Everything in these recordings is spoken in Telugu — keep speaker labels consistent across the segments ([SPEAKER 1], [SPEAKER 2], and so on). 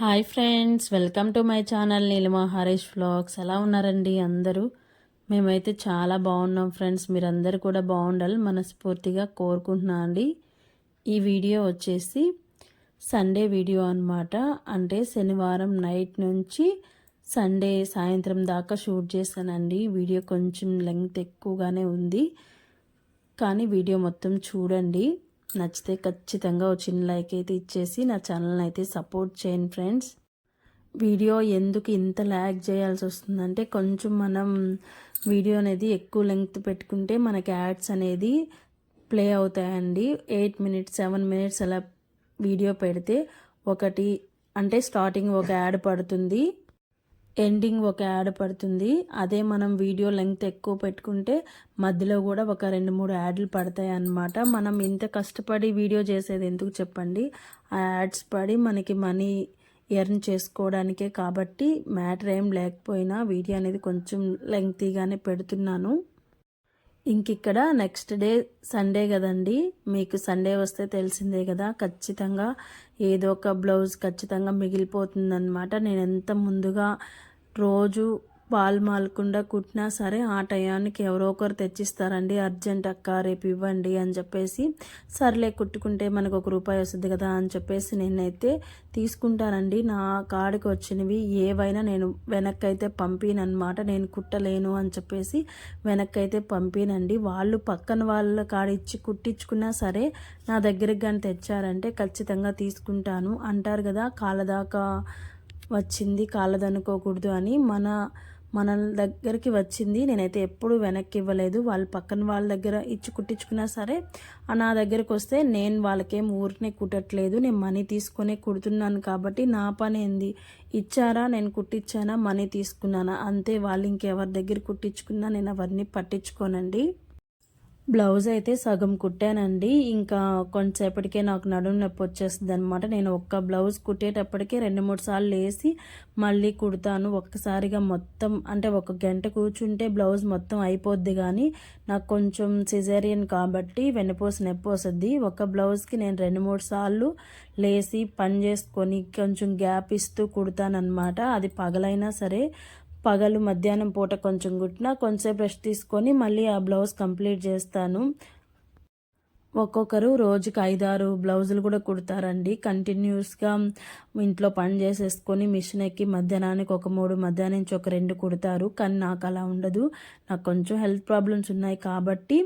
[SPEAKER 1] Hi friends welcome to my channel Neelima Harish vlogs. ఎలా ఉన్నారండి అందరూ? మేమైతే చాలా బాగున్నాం ఫ్రెండ్స్. మీరందరూ కూడా బాగుండాలి మనస్ఫూర్తిగా కోరుకుంటున్నా అండి. ఈ వీడియో వచ్చేసి సండే వీడియో అనమాట అంటే శనివారం నైట్ నుంచి సండే సాయంత్రం దాకా షూట్ చేశానండి. వీడియో కొంచెం లెంగ్త్ ఎక్కువగానే ఉంది. కానీ వీడియో మొత్తం చూడండి. నచ్చితే ఖచ్చితంగా ఒక చిన్న లైక్ అయితే ఇచ్చేసి నా ఛానల్ని అయితే సపోర్ట్ చేయండి ఫ్రెండ్స్ వీడియో ఎందుకు ఇంత ల్యాగ్ చేయాల్సి వస్తుందంటే కొంచెం మనం వీడియో అనేది ఎక్కువ లెంగ్త్ పెట్టుకుంటే మనకి యాడ్స్ అనేది ప్లే అవుతాయండి. ఎయిట్ మినిట్స్ సెవెన్ మినిట్స్ అలా వీడియో పెడితే ఒకటి అంటే స్టార్టింగ్ ఒక యాడ్ పడుతుంది. ఎండింగ్ ఒక యాడ్ పడుతుంది. అదే మనం వీడియో లెంగ్త్ ఎక్కువ పెట్టుకుంటే మధ్యలో కూడా ఒక రెండు మూడు యాడ్లు పడతాయి అన్నమాట. మనం ఇంత కష్టపడి వీడియో చేసేది ఎందుకు చెప్పండి? ఆ యాడ్స్ పడి మనకి మనీ ఎర్న్ చేసుకోవడానికే కాబట్టి మ్యాటర్ ఏం లేకపోయినా వీడియో అనేది కొంచెం లెంగ్తీగానే పెడుతున్నాను. ఇంకిక్కడ నెక్స్ట్ డే సండే కదండి. మీకు సండే వస్తే తెలిసిందే కదా ఖచ్చితంగా ఏదో ఒక బ్లౌజ్ ఖచ్చితంగా మిగిలిపోతుందన్నమాట. నేను ఎంత ముందుగా రోజు పాలు మాలకుండా కుట్టినా సరే ఆ టయానికి ఎవరో ఒకరు తెచ్చిస్తారండి. అర్జెంట్ అక్క రేపు ఇవ్వండి అని చెప్పేసి సర్లే కుట్టుకుంటే మనకు ఒక రూపాయి వస్తుంది కదా అని చెప్పేసి నేనైతే తీసుకుంటానండి. నా కాడికి వచ్చినవి ఏవైనా నేను వెనక్కి అయితే పంపినమాట నేను కుట్టలేను అని చెప్పేసి వెనక్కి అయితే పంపినండి. వాళ్ళు పక్కన వాళ్ళ కాడ ఇచ్చి కుట్టించుకున్నా సరే నా దగ్గరికి కానీ తెచ్చారంటే ఖచ్చితంగా తీసుకుంటాను. అంటారు కదా కాళ్ళదాకా వచ్చింది కాళ్ళదనుకోకూడదు అని. మన మన దగ్గరికి వచ్చింది. నేనైతే ఎప్పుడు వెనక్కి ఇవ్వలేదు. వాళ్ళు పక్కన వాళ్ళ దగ్గర ఇచ్చి కుట్టించుకున్నా సరే నా దగ్గరకు వస్తే నేను వాళ్ళకేం ఊరినే కుట్టట్లేదు. నేను మనీ తీసుకునే కుడుతున్నాను కాబట్టి నా పని ఏంది? ఇచ్చారా? నేను కుట్టించానా? మనీ తీసుకున్నానా? అంతే. వాళ్ళు ఇంకెవరి దగ్గర కుట్టించుకున్నా నేను అవన్నీ పట్టించుకోనండి. బ్లౌజ్ అయితే సగం కుట్టానండి. ఇంకా కొంతసేపటికే నాకు నడుము నొప్పి వచ్చేస్తుంది అనమాట నేను ఒక్క బ్లౌజ్ కుట్టేటప్పటికే రెండు మూడు సార్లు వేసి మళ్ళీ కుడతాను. ఒక్కసారిగా మొత్తం అంటే ఒక గంట కూర్చుంటే బ్లౌజ్ మొత్తం అయిపోద్ది కానీ నాకు కొంచెం సిజేరియన్ కాబట్టి వెన్నుపూస నొప్పి వస్తుంది. ఒక బ్లౌజ్కి నేను రెండు మూడు సార్లు లేసి పని చేసుకొని కొంచెం గ్యాప్ ఇస్తూ కుడతానమాట అది పగలైనా సరే పగలు మధ్యాహ్నం పూట కొంచెం కుట్టినా కొంచెం రెస్ట్ తీసుకొని మళ్ళీ ఆ బ్లౌజ్ కంప్లీట్ చేస్తాను. ఒక్కొక్కరు రోజుకి ఐదారు బ్లౌజులు కూడా కుడతారండి. కంటిన్యూస్గా ఇంట్లో పని చేసేసుకొని మిషన్ ఎక్కి మధ్యాహ్నానికి ఒక మూడు మధ్యాహ్నం నుంచి ఒక రెండు కుడతారు. కానీ నాకు అలా ఉండదు. నాకు కొంచెం హెల్త్ ప్రాబ్లమ్స్ ఉన్నాయి కాబట్టి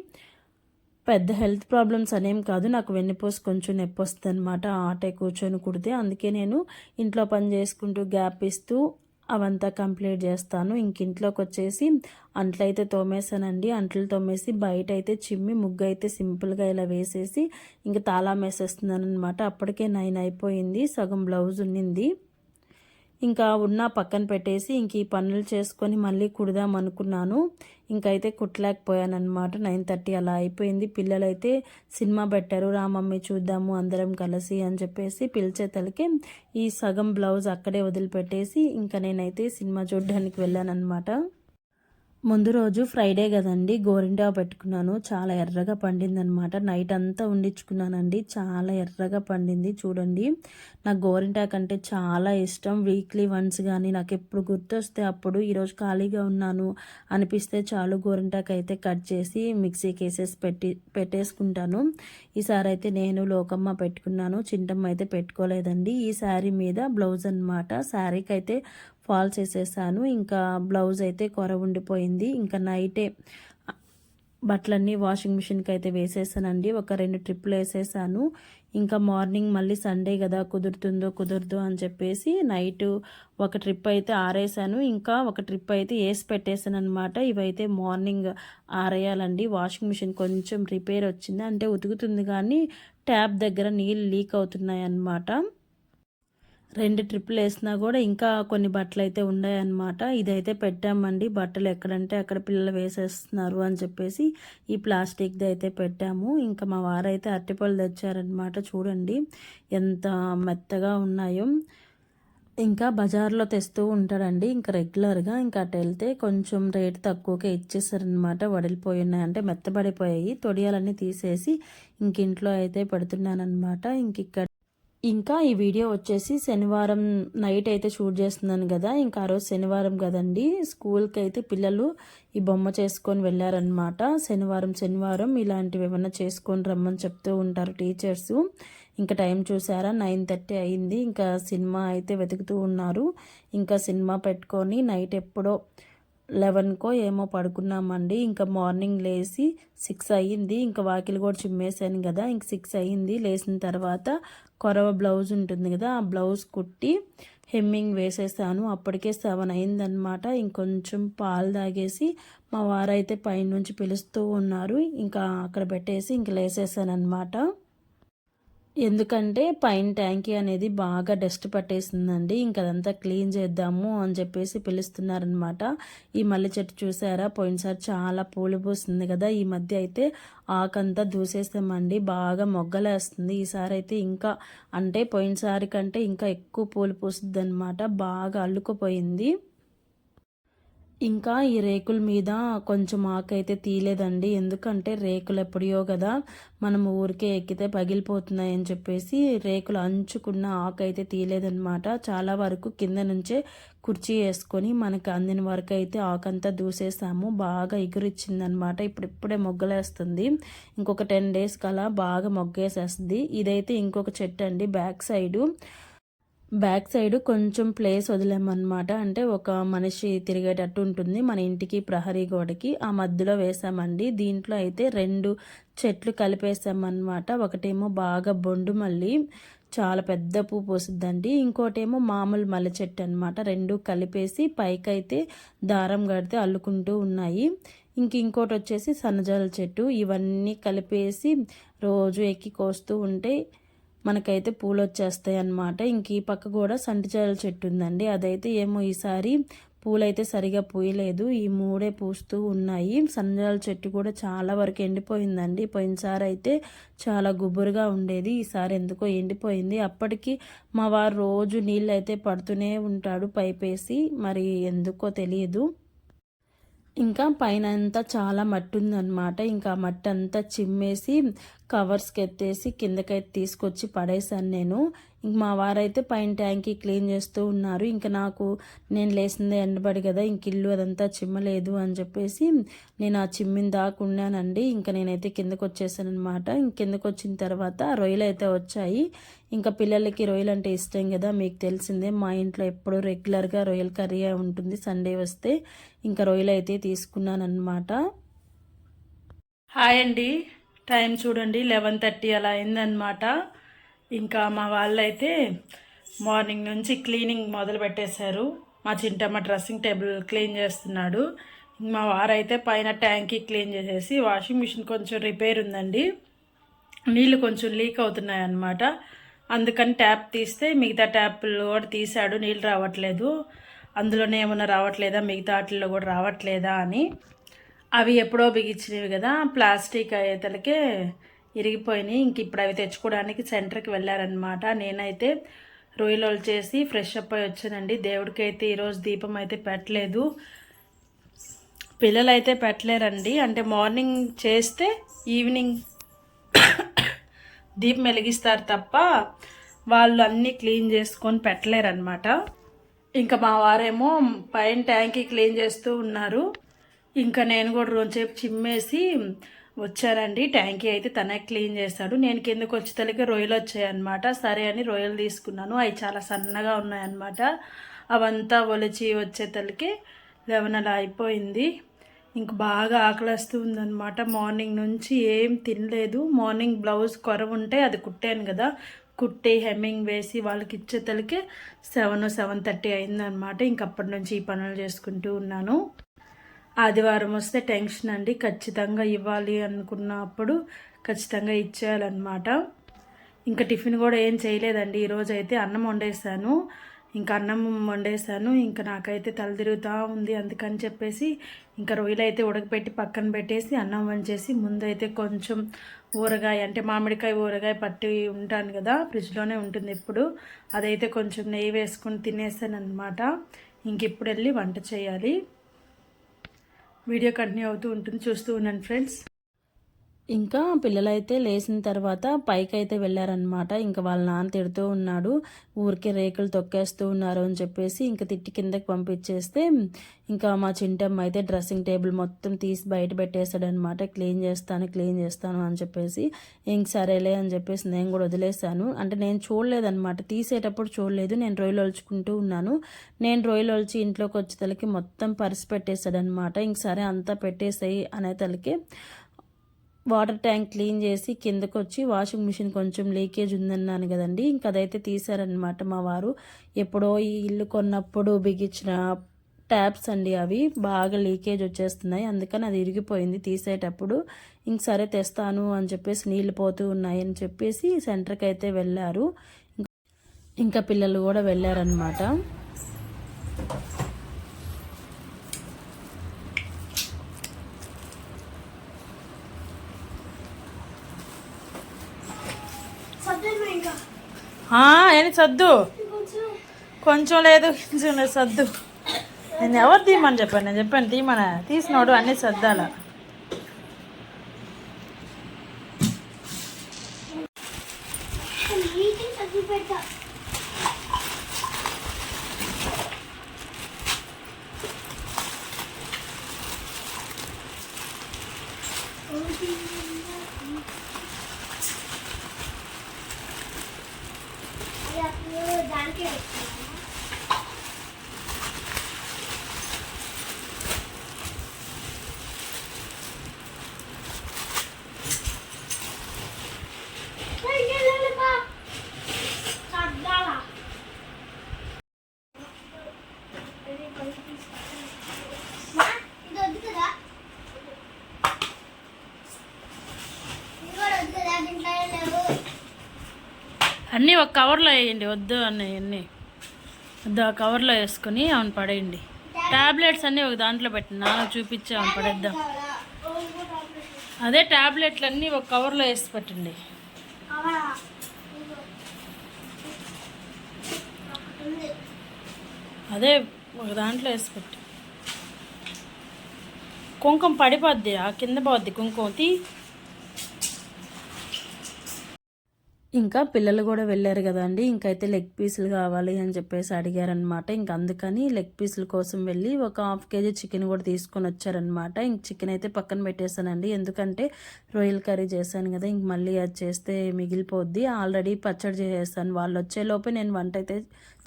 [SPEAKER 1] పెద్ద హెల్త్ ప్రాబ్లమ్స్ అనేం కాదు. నాకు వెన్నుపోసి కొంచెం నొప్పి వస్తుంది అనమాట ఆటే కూర్చొని కుడితే అందుకే నేను ఇంట్లో పని చేసుకుంటూ గ్యాప్ ఇస్తూ అవంతా కంప్లీట్ చేస్తాను. ఇంక ఇంట్లోకి వచ్చేసి అంట్లయితే తోమేసానండి అంట్లు తోమేసి బయట అయితే చిమ్మి ముగ్గు అయితే సింపుల్గా ఇలా వేసేసి ఇంక తాళం వేసేస్తున్నాను అనమాట అప్పటికే నైన్ అయిపోయింది. సగం బ్లౌజ్ ఉన్నింది. ఇంకా ఉన్న పక్కన పెట్టేసి ఇంక ఈ పనులు చేసుకొని మళ్ళీ కుడదాం అనుకున్నాను. ఇంకైతే కుట్టలేకపోయాను అనమాట నైన్ థర్టీ అలా అయిపోయింది. పిల్లలైతే సినిమా పెట్టారు. రా మమ్మీ చూద్దాము అందరం కలిసి అని చెప్పేసి పిలిచే తలకి ఈ సగం బ్లౌజ్ అక్కడే వదిలిపెట్టేసి ఇంకా నేనైతే సినిమా చూడడానికి వెళ్ళాను అనమాట ముందు రోజు ఫ్రైడే కదండి గోరింటా పెట్టుకున్నాను. చాలా ఎర్రగా పండింది అనమాట నైట్ అంతా ఉండించుకున్నానండి చాలా ఎర్రగా పండింది చూడండి. నాకు గోరింటాకు అంటే చాలా ఇష్టం. వీక్లీ వన్స్ కానీ నాకు ఎప్పుడు గుర్తొస్తే అప్పుడు ఈరోజు ఖాళీగా ఉన్నాను అనిపిస్తే చాలు గోరింటాకు అయితే కట్ చేసి మిక్సీకి వేసేసి పెట్టి పెట్టేసుకుంటాను. ఈసారి అయితే నేను లోకమ్మ పెట్టుకున్నాను. చింటమ్మ అయితే పెట్టుకోలేదండి. ఈ శారీ మీద బ్లౌజ్ అనమాట శారీకి అయితే ఫాల్స్ వేసేసాను ఇంకా బ్లౌజ్ అయితే కొర ఉండిపోయింది. ఇంకా నైటే బట్టలన్నీ వాషింగ్ మిషన్కి అయితే వేసేసానండి. ఒక రెండు ట్రిప్పులు వేసేసాను. ఇంకా మార్నింగ్ మళ్ళీ సండే కదా కుదురుతుందో కుదరదు అని చెప్పేసి నైట్ ఒక ట్రిప్ అయితే ఆరేసాను. ఇంకా ఒక ట్రిప్ అయితే వేసి పెట్టేసాను అనమాట ఇవైతే మార్నింగ్ ఆరేయాలండి. వాషింగ్ మిషన్ కొంచెం రిపేర్ వచ్చింది. అంటే ఉతుకుతుంది కానీ ట్యాప్ దగ్గర నీళ్ళు లీక్ అవుతున్నాయి అన్నమాట రెండు ట్రిప్పులు వేసినా కూడా ఇంకా కొన్ని బట్టలు అయితే ఉన్నాయన్నమాట. ఇదైతే పెట్టామండి. బట్టలు ఎక్కడంటే అక్కడ పిల్లలు వేసేస్తున్నారు అని చెప్పేసి ఈ ప్లాస్టిక్ది అయితే పెట్టాము. ఇంకా మా వారైతే అరటిపళ్ళు తెచ్చారనమాట చూడండి ఎంత మెత్తగా ఉన్నాయో. ఇంకా బజార్లో తెస్తూ ఉంటాడండి. ఇంకా రెగ్యులర్గా ఇంకా అటు వెళ్తే కొంచెం రేట్ తక్కువకే ఇచ్చేసారనమాట వడిలిపోయి ఉన్నాయంటే మెత్తబడిపోయాయి. తొడియాలన్నీ తీసేసి ఇంక ఇంట్లో అయితే పెడుతున్నానమాట ఇంక ఇక్కడ ఇంకా ఈ వీడియో వచ్చేసి శనివారం నైట్ అయితే షూట్ చేస్తున్నాను కదా. ఇంకా ఆ రోజు శనివారం కదండి. స్కూల్కి అయితే పిల్లలు ఈ బొమ్మ చేసుకొని వెళ్ళారనమాట శనివారం శనివారం ఇలాంటివి ఏమన్నా చేసుకొని రమ్మని చెప్తూ ఉంటారు టీచర్స్ ఇంకా టైం చూసారా? నైన్ థర్టీ అయింది. ఇంకా సినిమా అయితే వెతుకుతూ ఉన్నారు. ఇంకా సినిమా పెట్టుకొని నైట్ ఎప్పుడో లెవెన్కో ఏమో పడుకున్నామండి. ఇంకా మార్నింగ్ లేచి సిక్స్ అయ్యింది. ఇంకా వాకిలు కూడా చిమ్మేసాను కదా. ఇంక సిక్స్ అయ్యింది. లేచిన తర్వాత కొరవ బ్లౌజ్ ఉంటుంది కదా ఆ బ్లౌజ్ కుట్టి హెమ్మింగ్ వేసేసాను. అప్పటికే సెవెన్ అయిందనమాట ఇంకొంచెం పాలు తాగేసి మా వారైతే పైనుంచి పిలుస్తూ ఉన్నారు. ఇంకా అక్కడ పెట్టేసి ఇంక లేసేసాను అనమాట ఎందుకంటే పైన ట్యాంకీ అనేది బాగా డస్ట్ పట్టేసిందండి. ఇంకా అదంతా క్లీన్ చేద్దాము అని చెప్పేసి పిలుస్తున్నారనమాట ఈ మల్లె చెట్టు చూసారా? పోయినసారి చాలా పూలు పూస్తుంది కదా. ఈ మధ్య అయితే ఆకంతా దూసేస్తామండి బాగా మొగ్గలేస్తుంది. ఈసారి అయితే ఇంకా అంటే పోయినసారి కంటే ఇంకా ఎక్కువ పూలు పూస్తుంది బాగా అల్లుకుపోయింది. ఇంకా ఈ రేకుల మీద కొంచెం ఆకైతే తీయలేదండి. ఎందుకంటే రేకులు ఎప్పుడో కదా మనం ఊరికే ఎక్కితే పగిలిపోతున్నాయని చెప్పేసి రేకులు అంచుకున్న ఆకు అయితే తీయలేదనమాట చాలా వరకు కింద నుంచే కుర్చీ వేసుకొని మనకి అందిన వరకు అయితే ఆకంతా దూసేసాము. బాగా ఎగురిచ్చిందనమాట ఇప్పుడు ఇప్పుడే మొగ్గలేస్తుంది. ఇంకొక టెన్ డేస్ కలా బాగా మొగ్గేసేస్తుంది. ఇదైతే ఇంకొక చెట్టు అండి బ్యాక్ సైడు. బ్యాక్ సైడ్ కొంచెం ప్లేస్ వదిలామన్నమాట. అంటే ఒక మనిషి తిరిగేటట్టు ఉంటుంది. మన ఇంటికి ప్రహరీ గోడకి ఆ మధ్యలో వేసామండి. దీంట్లో అయితే రెండు చెట్లు కలిపేసామన్నమాట. ఒకటేమో బాగా బొండు మళ్ళీ చాలా పెద్ద పువ్వు పోసిద్దండి. ఇంకోటేమో మామూలు మల్లె చెట్టు అనమాట రెండు కలిపేసి పైకైతే దారం కడితే అల్లుకుంటూ ఉన్నాయి. ఇంక ఇంకోటి వచ్చేసి సన్నజాల చెట్టు. ఇవన్నీ కలిపేసి రోజు ఎక్కి కోస్తూ ఉంటే మనకైతే పూలు వచ్చేస్తాయి అన్నమాట. ఇంక ఈ పక్క కూడా సంటిచాల చెట్టు ఉందండి. అదైతే ఏమో ఈసారి పూలైతే సరిగా పూయలేదు. ఈ మూడే పూస్తూ ఉన్నాయి. సంజాల చెట్టు కూడా చాలా వరకు ఎండిపోయిందండి. పోయినసారి అయితే చాలా గుబురుగా ఉండేది. ఈసారి ఎందుకో ఎండిపోయింది. అప్పటికి మా వారు రోజు నీళ్ళు అయితే పడుతూనే ఉంటాడు పైపేసి. మరి ఎందుకో తెలియదు. ఇంకా పైన అంతా చాలా మట్టి ఉందన్నమాట ఇంకా మట్టి అంతా చిమ్మేసి కవర్స్కి ఎత్తేసి కిందకైతే తీసుకొచ్చి పడేశాను నేను. ఇంక మా వారైతే పైన ట్యాంకి క్లీన్ చేస్తూ ఉన్నారు. ఇంకా నాకు నేను లేసిందే ఎండబడి కదా ఇంక ఇల్లు అదంతా చిమ్మలేదు అని చెప్పేసి నేను ఆ చిమ్మిన దాకా ఉన్నానండి. ఇంకా నేనైతే కిందకు వచ్చేసాను అనమాట ఇంక కిందకు వచ్చిన తర్వాత రొయ్యలు అయితే వచ్చాయి. ఇంకా పిల్లలకి రొయ్యలు అంటే ఇష్టం కదా మీకు తెలిసిందే మా ఇంట్లో ఎప్పుడు రెగ్యులర్గా రొయ్యల కర్రీ ఉంటుంది. సండే వస్తే ఇంకా రొయ్యలు అయితే తీసుకున్నాను అనమాట హాయ్ అండి. టైం చూడండి లెవెన్ థర్టీ అలా అయిందనమాట ఇంకా మా వాళ్ళైతే మార్నింగ్ నుంచి క్లీనింగ్ మొదలు పెట్టేశారు. మా చింటమ్మ డ్రెస్సింగ్ టేబుల్ క్లీన్ చేస్తున్నాడు. మా వారైతే పైన ట్యాంకీ క్లీన్ చేసేసి వాషింగ్ మిషన్ కొంచెం రిపేర్ ఉందండి. నీళ్ళు కొంచెం లీక్ అవుతున్నాయి అన్నమాట అందుకని ట్యాప్ తీస్తే మిగతా ట్యాప్లు కూడా తీసాడు నీళ్ళు రావట్లేదు. అందులోనే ఏమన్నా రావట్లేదా? మిగతా వాటిల్లో కూడా రావట్లేదా అని. అవి ఎప్పుడో బిగించినవి కదా. ప్లాస్టిక్ అయ్యేతలకే ఇరిగిపోయినాయి. ఇంక ఇప్పుడు అవి తెచ్చుకోవడానికి సెంటర్కి వెళ్ళారనమాట నేనైతే రొయ్యలు చేసి ఫ్రెష్ అప్ అయి వచ్చానండి. దేవుడికి అయితే ఈరోజు దీపం అయితే పెట్టలేదు. పిల్లలు అయితే పెట్టలేరండి. అంటే మార్నింగ్ చేస్తే ఈవినింగ్ దీపం వెలిగిస్తారు తప్ప వాళ్ళు అన్నీ క్లీన్ చేసుకొని పెట్టలేరనమాట ఇంకా మా వారేమో పైన ట్యాంకి క్లీన్ చేస్తూ ఉన్నారు. ఇంకా నేను కూడా రోజుసేపు చిమ్మేసి వచ్చారండి. ట్యాంకీ అయితే తనే క్లీన్ చేస్తాడు. నేను కిందకు వచ్చేతలకి రొయ్యలు వచ్చాయన్నమాట సరే అని రొయ్యలు తీసుకున్నాను. అవి చాలా సన్నగా ఉన్నాయన్నమాట. అవంతా ఒలిచి వచ్చేతలకి లెవెన్ అలా అయిపోయింది. ఇంక బాగా ఆకలిస్తూ ఉందన్నమాట. మార్నింగ్ నుంచి ఏం తినలేదు. మార్నింగ్ బ్లౌజ్ కొరవ ఉంటే అది కుట్టాను కదా. కుట్టి హెమ్మింగ్ వేసి వాళ్ళకి ఇచ్చేతలకి సెవెన్ సెవెన్ థర్టీ అయిందనమాట ఇంకప్పటి నుంచి ఈ పనులు చేసుకుంటూ ఉన్నాను. ఆదివారం వస్తే టెన్షన్ అండి. ఖచ్చితంగా ఇవ్వాలి అనుకున్నప్పుడు ఖచ్చితంగా ఇచ్చేయాలన్నమాట. ఇంకా టిఫిన్ కూడా ఏం చేయలేదండి. ఈరోజు అయితే అన్నం వండేసాను ఇంకా అన్నం వండేసాను ఇంకా నాకైతే తల తిరుగుతూ ఉంది అందుకని చెప్పేసి ఇంకా రొయ్యలు అయితే ఉడకపెట్టి పక్కన పెట్టేసి అన్నం వంచేసి ముందైతే కొంచెం ఊరగాయ అంటే మామిడికాయ ఊరగాయ పట్టి ఉంటాను కదా ఫ్రిడ్జ్లోనే ఉంటుంది ఎప్పుడు అదైతే కొంచెం నెయ్యి వేసుకొని తినేసాను అనమాట ఇంక ఇప్పుడు వెళ్ళి వంట చేయాలి. వీడియో కంటిన్యూ అవుతూ ఉంటుంది. చూస్తూ ఉన్నాను ఫ్రెండ్స్. ఇంకా పిల్లలైతే లేచిన తర్వాత పైకి అయితే వెళ్ళారనమాట ఇంకా వాళ్ళ నాన్న తిడుతూ ఉన్నాడు. ఊరికే రేకులు తొక్కేస్తూ ఉన్నారు అని చెప్పేసి ఇంకా తిట్టి కిందకి పంపించేస్తే ఇంకా మా చింటమ్మ అయితే డ్రెస్సింగ్ టేబుల్ మొత్తం తీసి బయట పెట్టేశాడనమాట క్లీన్ చేస్తాను క్లీన్ చేస్తాను అని చెప్పేసి ఇంక సరేలే అని చెప్పేసి నేను కూడా వదిలేశాను. అంటే నేను చూడలేదనమాట తీసేటప్పుడు చూడలేదు. నేను రొయ్యలు ఒలుచుకుంటూ ఉన్నాను. నేను రొయ్యలు ఒలిచి ఇంట్లోకి వచ్చే తలకి మొత్తం పరిసి పెట్టేశాడనమాట ఇంక సరే అంతా పెట్టేసాయి అనే తలకి వాటర్ ట్యాంక్ క్లీన్ చేసి కిందకు వచ్చి వాషింగ్ మిషన్ కొంచెం లీకేజ్ ఉందన్నాను కదండి. ఇంకా అదైతే తీసారనమాట మా వారు. ఎప్పుడో ఈ ఇల్లు కొన్నప్పుడు బిగించిన ట్యాప్స్ అండి అవి. బాగా లీకేజ్ వచ్చేస్తున్నాయి. అందుకని అది ఇరిగిపోయింది తీసేటప్పుడు. ఇంక సరే తెస్తాను అని చెప్పేసి నీళ్ళు పోతూ ఉన్నాయి అని చెప్పేసి సెంటర్కి అయితే వెళ్ళారు. ఇంకా పిల్లలు కూడా వెళ్ళారనమాట
[SPEAKER 2] సర్దేమో ఇంకా
[SPEAKER 1] ఏంటి సద్దు?
[SPEAKER 2] కొంచెం
[SPEAKER 1] లేదు కొంచెం లేదు నేను ఎవరు తీయమని చెప్పాను? నేను చెప్పాను తీయమన. తీసినోడు అన్ని సర్దాలా
[SPEAKER 2] నీటి సర్ది పెట్టా దానికే పెట్టుకున్నాను ఇది వద్దు కదా ఇది కూడా వద్దు కదా దీంట్లో ఏం లేవు
[SPEAKER 1] అన్నీ ఒక కవర్లో వేయండి వద్దు అన్నవి అన్నీ. వద్దు ఆ కవర్లో వేసుకుని అవును పడేయండి. టాబ్లెట్స్ అన్నీ ఒక దాంట్లో పెట్టండి. నాన్న చూపించి అవును పడేద్దాం. అదే టాబ్లెట్లు అన్నీ ఒక కవర్లో వేసి పెట్టండి. అదే ఒక దాంట్లో వేసి పెట్టి కుంకుమ పడిపోద్ది ఆ కింద పోద్ది కుంకుమ. తీ. ఇంకా పిల్లలు కూడా వెళ్ళారు కదండి. ఇంకైతే లెగ్ పీసులు కావాలి అని చెప్పేసి అడిగారనమాట ఇంక అందుకని లెగ్ పీసుల కోసం వెళ్ళి ఒక హాఫ్ కేజీ చికెన్ కూడా తీసుకొని వచ్చారనమాట ఇంక చికెన్ అయితే పక్కన పెట్టేశానండి. ఎందుకంటే రొయ్యల కర్రీ చేశాను కదా ఇంక మళ్ళీ అది చేస్తే మిగిలిపోద్ది. ఆల్రెడీ పచ్చడి చేసేసాను. వాళ్ళు వచ్చేలోపే నేను వంట అయితే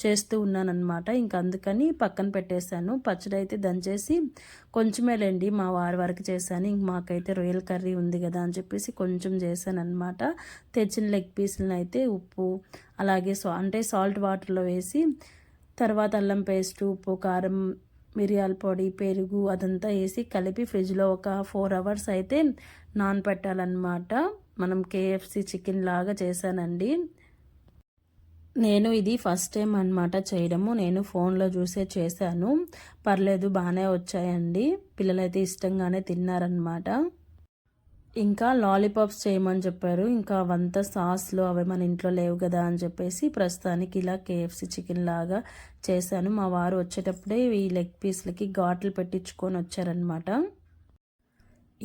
[SPEAKER 1] చేస్తూ ఉన్నానన్నమాట. ఇంక అందుకని పక్కన పెట్టేశాను. పచ్చడి అయితే దంచేసి కొంచెమేలేండి మా వారి వరకు చేశాను. ఇంక మాకైతే రొయ్యల కర్రీ ఉంది కదా అని చెప్పేసి కొంచెం చేశాను అనమాట తెచ్చిన లెగ్ పీసులను అయితే ఉప్పు అలాగే సా అంటే సాల్ట్ వాటర్లో వేసి తర్వాత అల్లం పేస్ట్ ఉప్పు కారం మిరియాల పొడి పెరుగు అదంతా వేసి కలిపి ఫ్రిడ్జ్లో ఒక ఫోర్ అవర్స్ అయితే నానపెట్టాలన్నమాట. మనం కేఎఫ్సి చికెన్ లాగా చేశానండి. నేను ఇది ఫస్ట్ టైం అన్నమాట చేయడము. నేను ఫోన్లో చూసే చేశాను. పర్లేదు బాగానే వచ్చాయండి. పిల్లలైతే ఇష్టంగానే తిన్నారనమాట ఇంకా లాలీపాప్స్ చేయమని చెప్పారు. ఇంకా అవంతా సాస్లు అవి మన ఇంట్లో లేవు కదా అని చెప్పేసి ప్రస్తుతానికి ఇలా కేఎఫ్సి చికెన్ లాగా చేశాను. మా వారు వచ్చేటప్పుడే ఈ లెగ్ పీస్లకి ఘాట్లు పెట్టించుకొని వచ్చారనమాట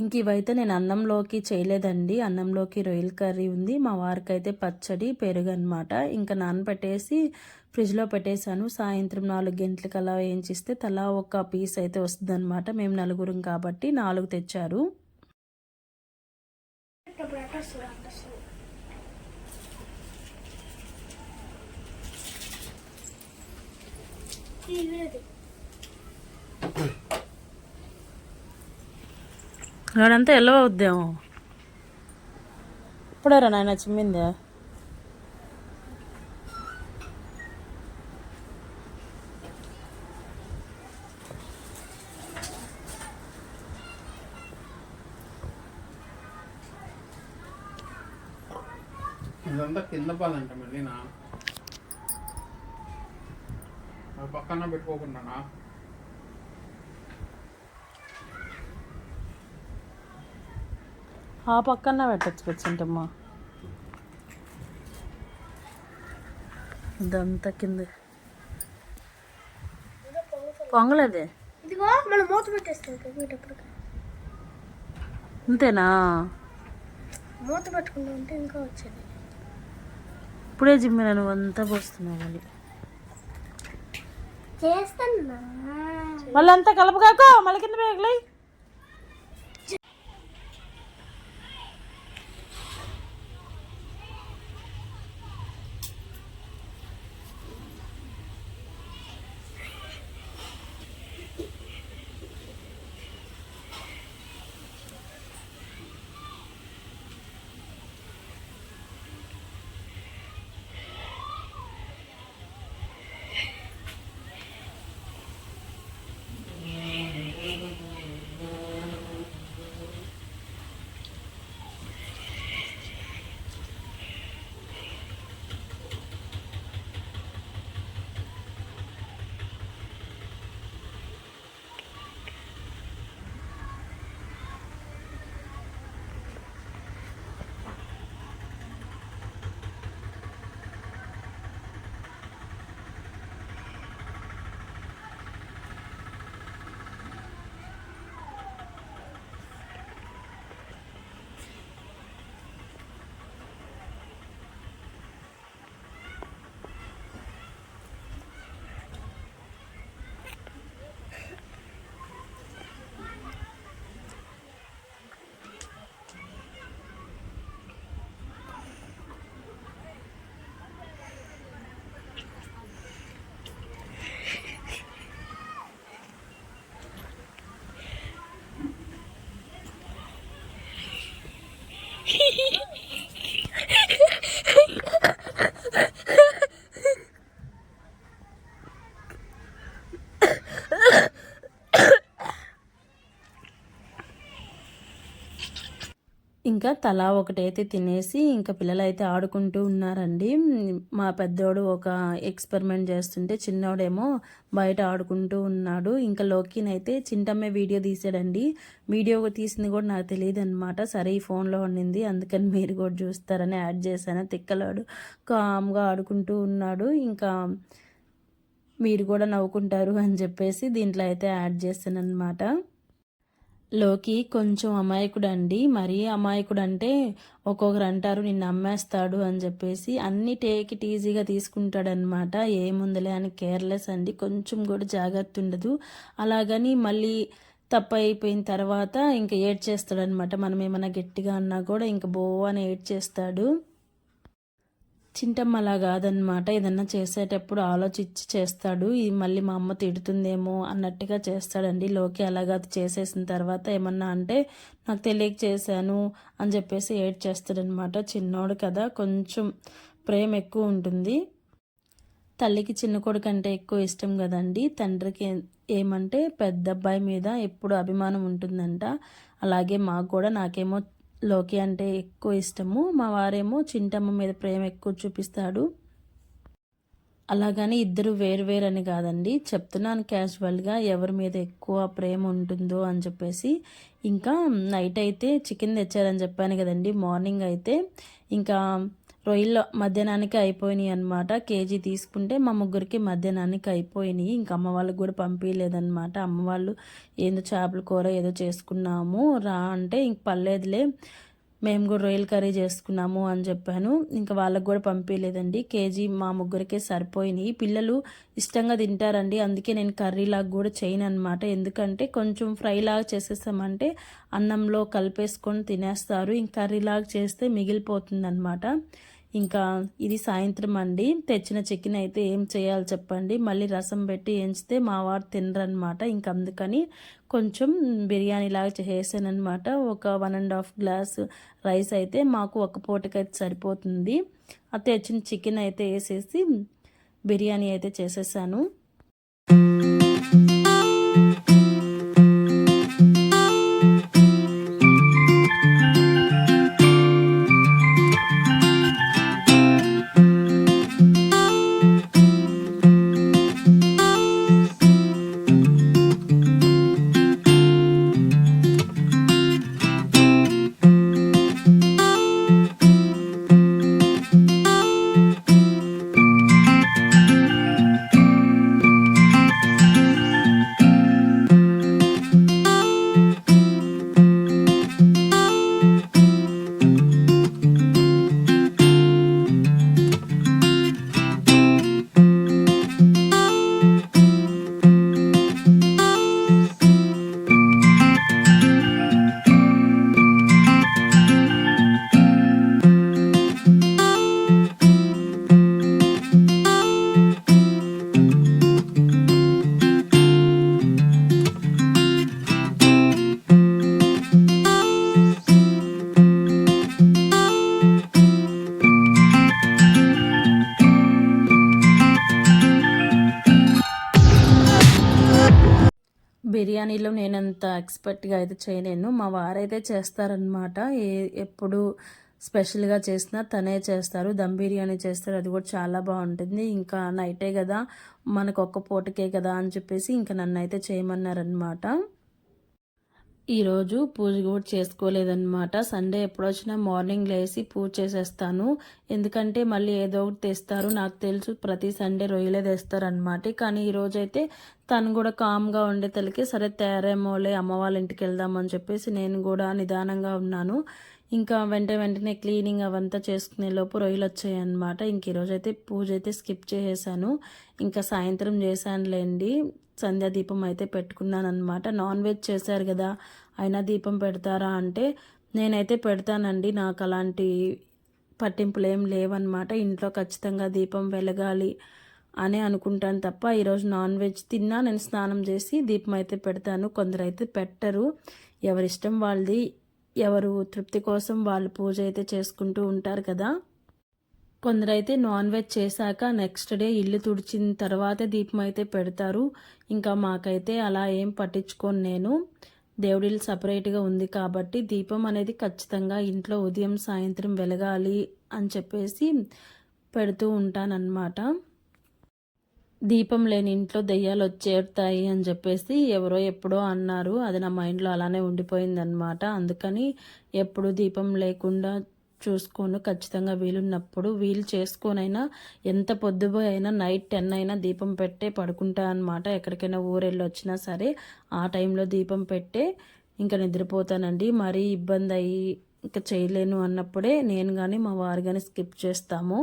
[SPEAKER 1] ఇంక ఇవైతే నేను అన్నంలోకి చేయలేదండి. అన్నంలోకి రొయ్యల కర్రీ ఉంది. మా వారికి అయితే పచ్చడి పెరుగు అనమాట ఇంకా నానబెట్టేసి ఫ్రిడ్జ్లో పెట్టేశాను. సాయంత్రం నాలుగు గంటలకు అలా వేయించిస్తే తలా ఒక పీస్ అయితే వస్తుంది అనమాట మేము నలుగురం కాబట్టి నాలుగు తెచ్చారు.
[SPEAKER 2] ఇప్పుడు ఎల్లో వస్తుంది అట్లా
[SPEAKER 1] రా ఇప్పుడారా నాయన చిమ్మిందా
[SPEAKER 3] ఇదంతా కింద పాలంట మళ్ళీ నా ఆ పక్కన పెట్టుకోకుండా
[SPEAKER 1] ఆ పక్కన పెట్టచ్చు పెచ్చుంటమ్మా ఇదంతా కింద. పొంగలేదే?
[SPEAKER 2] ఇదిగో మనం మూత పెట్టేస్తాం పోయేటప్పుడు
[SPEAKER 1] అంతేనా
[SPEAKER 2] మూత పట్టుకుంటూ ఉంటే ఇంకా వచ్చేది.
[SPEAKER 1] ఇప్పుడే జిమ్మిన నువ్వు అంతా పోస్తున్నావు మళ్ళీ. మళ్ళీ అంతా కలపగాక మళ్ళీ కింద వేగలే ఇంకా తలా ఒకటైతే తినేసి ఇంకా పిల్లలు అయితే ఆడుకుంటూ ఉన్నారండి. మా పెద్దోడు ఒక ఎక్స్పెరిమెంట్ చేస్తుంటే చిన్నోడేమో బయట ఆడుకుంటూ ఉన్నాడు. ఇంకా లోకిన్ అయితే చింటమ్మే వీడియో తీసాడండి వీడియో తీసింది కూడా నాకు తెలియదు అనమాట సరే ఈ ఫోన్లో ఉండింది. అందుకని మీరు కూడా చూస్తారని యాడ్ చేశాను. తిక్కలాడు కామ్గా ఆడుకుంటూ ఉన్నాడు. ఇంకా మీరు కూడా నవ్వుకుంటారు అని చెప్పేసి దీంట్లో అయితే యాడ్ చేశాను అనమాట లోకి కొంచెం అమాయకుడు అండి మరీ అమాయకుడు అంటే ఒక్కొక్కరు అంటారు నిన్ను అమ్మేస్తాడు అని చెప్పేసి అన్ని టేక్ ఇట్ ఈజీగా తీసుకుంటాడనమాట ఏముందిలే అని కేర్లెస్ అండి. కొంచెం కూడా జాగ్రత్త ఉండదు. అలాగని మళ్ళీ తప్పు అయిపోయిన తర్వాత ఇంకా ఏడ్ చేస్తాడనమాట మనం ఏమైనా గట్టిగా అన్నా కూడా ఇంకా బో అని ఏడ్ చేస్తాడు చింటమ్మ అలా కాదనమాట ఏదన్నా చేసేటప్పుడు ఆలోచించి చేస్తాడు. ఇది మళ్ళీ మా అమ్మ తిడుతుందేమో అన్నట్టుగా చేస్తాడండి. లోకి అలాగా అది చేసేసిన తర్వాత ఏమన్నా అంటే నాకు తెలియక చేశాను అని చెప్పేసి ఏడ్ చేస్తాడనమాట చిన్నోడు కదా కొంచెం ప్రేమ ఎక్కువ ఉంటుంది. తల్లికి చిన్న కొడుకు అంటే ఎక్కువ ఇష్టం కదండి. తండ్రికి ఏమంటే పెద్ద అబ్బాయి మీద ఎప్పుడు అభిమానం ఉంటుందంట. అలాగే మాకు కూడా నాకేమో లోకి అంటే ఎక్కువ ఇష్టము. మా వారేమో చింటమ్మ మీద ప్రేమ ఎక్కువ చూపిస్తాడు. అలాగని ఇద్దరు వేరు వేరు అని కాదండి. చెప్తున్నాను క్యాజువల్గా ఎవరి మీద ఎక్కువ ప్రేమ ఉంటుందో అని చెప్పేసి. ఇంకా నైట్ అయితే చికెన్ తెచ్చారని చెప్పాను కదండి. మార్నింగ్ అయితే ఇంకా రొయ్యలు మధ్యాహ్నానికి అయిపోయినాయి అనమాట కేజీ తీసుకుంటే మా ముగ్గురికి మధ్యాహ్నానికి అయిపోయినాయి. ఇంకా అమ్మ వాళ్ళకి కూడా పంపించలేదన్నమాట అమ్మ వాళ్ళు ఏందో చేపల కూర ఏదో చేసుకున్నాము. రా అంటే ఇంక పర్లేదులే మేము కూడా రొయ్యల కర్రీ చేసుకున్నాము అని చెప్పాను. ఇంకా వాళ్ళకు కూడా పంపించలేదండి కేజీ మా ముగ్గురికే సరిపోయినాయి. పిల్లలు ఇష్టంగా తింటారండి. అందుకే నేను కర్రీలాగా కూడా చేయను అనమాట ఎందుకంటే కొంచెం ఫ్రైలాగా చేసేస్తామంటే అన్నంలో కలిపేసుకొని తినేస్తారు. ఇంక కర్రీలాగా చేస్తే మిగిలిపోతుంది అనమాట ఇంకా ఇది సాయంత్రం అండి. తెచ్చిన చికెన్ అయితే ఏం చేయాలి చెప్పండి. మళ్ళీ రసం పెట్టి ఎంచితే మా వారు తినరనమాట ఇంక అందుకని కొంచెం బిర్యానీ లాగా చేసానమాట ఒక one and half glass rice అయితే మాకు ఒక పూటకైతే సరిపోతుంది. ఆ తెచ్చిన చికెన్ అయితే వేసేసి బిర్యానీ అయితే చేసేసాను. బిర్యానీలో అంత ఎక్స్పర్ట్గా అయితే చేయలేను. మా వారైతే చేస్తారనమాట ఏ ఎప్పుడు స్పెషల్గా చేసినా తనే చేస్తారు. దమ్ బిర్యానీ చేస్తారు. అది కూడా చాలా బాగుంటుంది. ఇంకా నైటే కదా మనకు ఒక్క పూటకే కదా అని చెప్పేసి ఇంకా నన్ను అయితే చేయమన్నారనమాట ఈరోజు పూజ కూడా చేసుకోలేదన్నమాట. సండే ఎప్పుడొచ్చినా మార్నింగ్ లేసి పూజ చేసేస్తాను. ఎందుకంటే మళ్ళీ ఏదో ఒకటి తెస్తారు. నాకు తెలుసు ప్రతి సండే రొయ్యలే తెస్తారనమాట కానీ ఈరోజు అయితే తను కూడా కామ్గా ఉండే తలకి సరే తయారేమోలే అమ్మ వాళ్ళ ఇంటికి వెళ్దామని చెప్పేసి నేను కూడా నిదానంగా ఉన్నాను. ఇంకా వెంట వెంటనే క్లీనింగ్ అవంతా చేసుకునే లోపు రొయ్యలు వచ్చాయి అనమాట ఇంక ఈరోజు అయితే పూజ అయితే స్కిప్ చేసేసాను. ఇంకా సాయంత్రం చేశానులేండి. సంధ్యా దీపం అయితే పెట్టుకున్నాను అనమాట నాన్ వెజ్ చేశారు కదా అయినా దీపం పెడతారా అంటే నేనైతే పెడతానండి. నాకు అలాంటి పట్టింపులు ఏం లేవన్నమాట. ఇంట్లో ఖచ్చితంగా దీపం వెలగాలి అని అనుకుంటాను తప్ప ఈరోజు నాన్ వెజ్ తిన్నా నేను స్నానం చేసి దీపం అయితే పెడతాను. కొందరు అయితే పెట్టరు. ఎవరిష్టం వాళ్ళది. ఎవరు తృప్తి కోసం వాళ్ళు పూజ అయితే చేసుకుంటూ ఉంటారు కదా. కొందరైతే నాన్ వెజ్ చేశాక నెక్స్ట్ డే ఇల్లు తుడిచిన తర్వాతే దీపం అయితే పెడతారు. ఇంకా మాకైతే అలా ఏం పట్టించుకోను నేను. దేవుడిల్లు సపరేట్గా ఉంది కాబట్టి దీపం అనేది ఖచ్చితంగా ఇంట్లో ఉదయం సాయంత్రం వెలగాలి అని చెప్పేసి పెడుతూ ఉంటానన్నమాట. దీపం లేని ఇంట్లో దెయ్యాలు వచ్చేస్తాయి అని చెప్పేసి ఎవరో ఎప్పుడో అన్నారు. అది నా మైండ్లో అలానే ఉండిపోయిందనమాట అందుకని ఎప్పుడు దీపం లేకుండా చూసుకోను. ఖచ్చితంగా వీలున్నప్పుడు వీలు చేసుకోనైనా ఎంత పొద్దుపోయి అయినా నైట్ టెన్ అయినా దీపం పెట్టే పడుకుంటా అనమాట ఎక్కడికైనా ఊరెళ్ళి వచ్చినా సరే ఆ టైంలో దీపం పెట్టే ఇంకా నిద్రపోతానండి. మరీ ఇబ్బంది అయ్యి ఇంకా చేయలేను అన్నప్పుడే నేను కానీ మా వారు కానీ స్కిప్ చేస్తాము.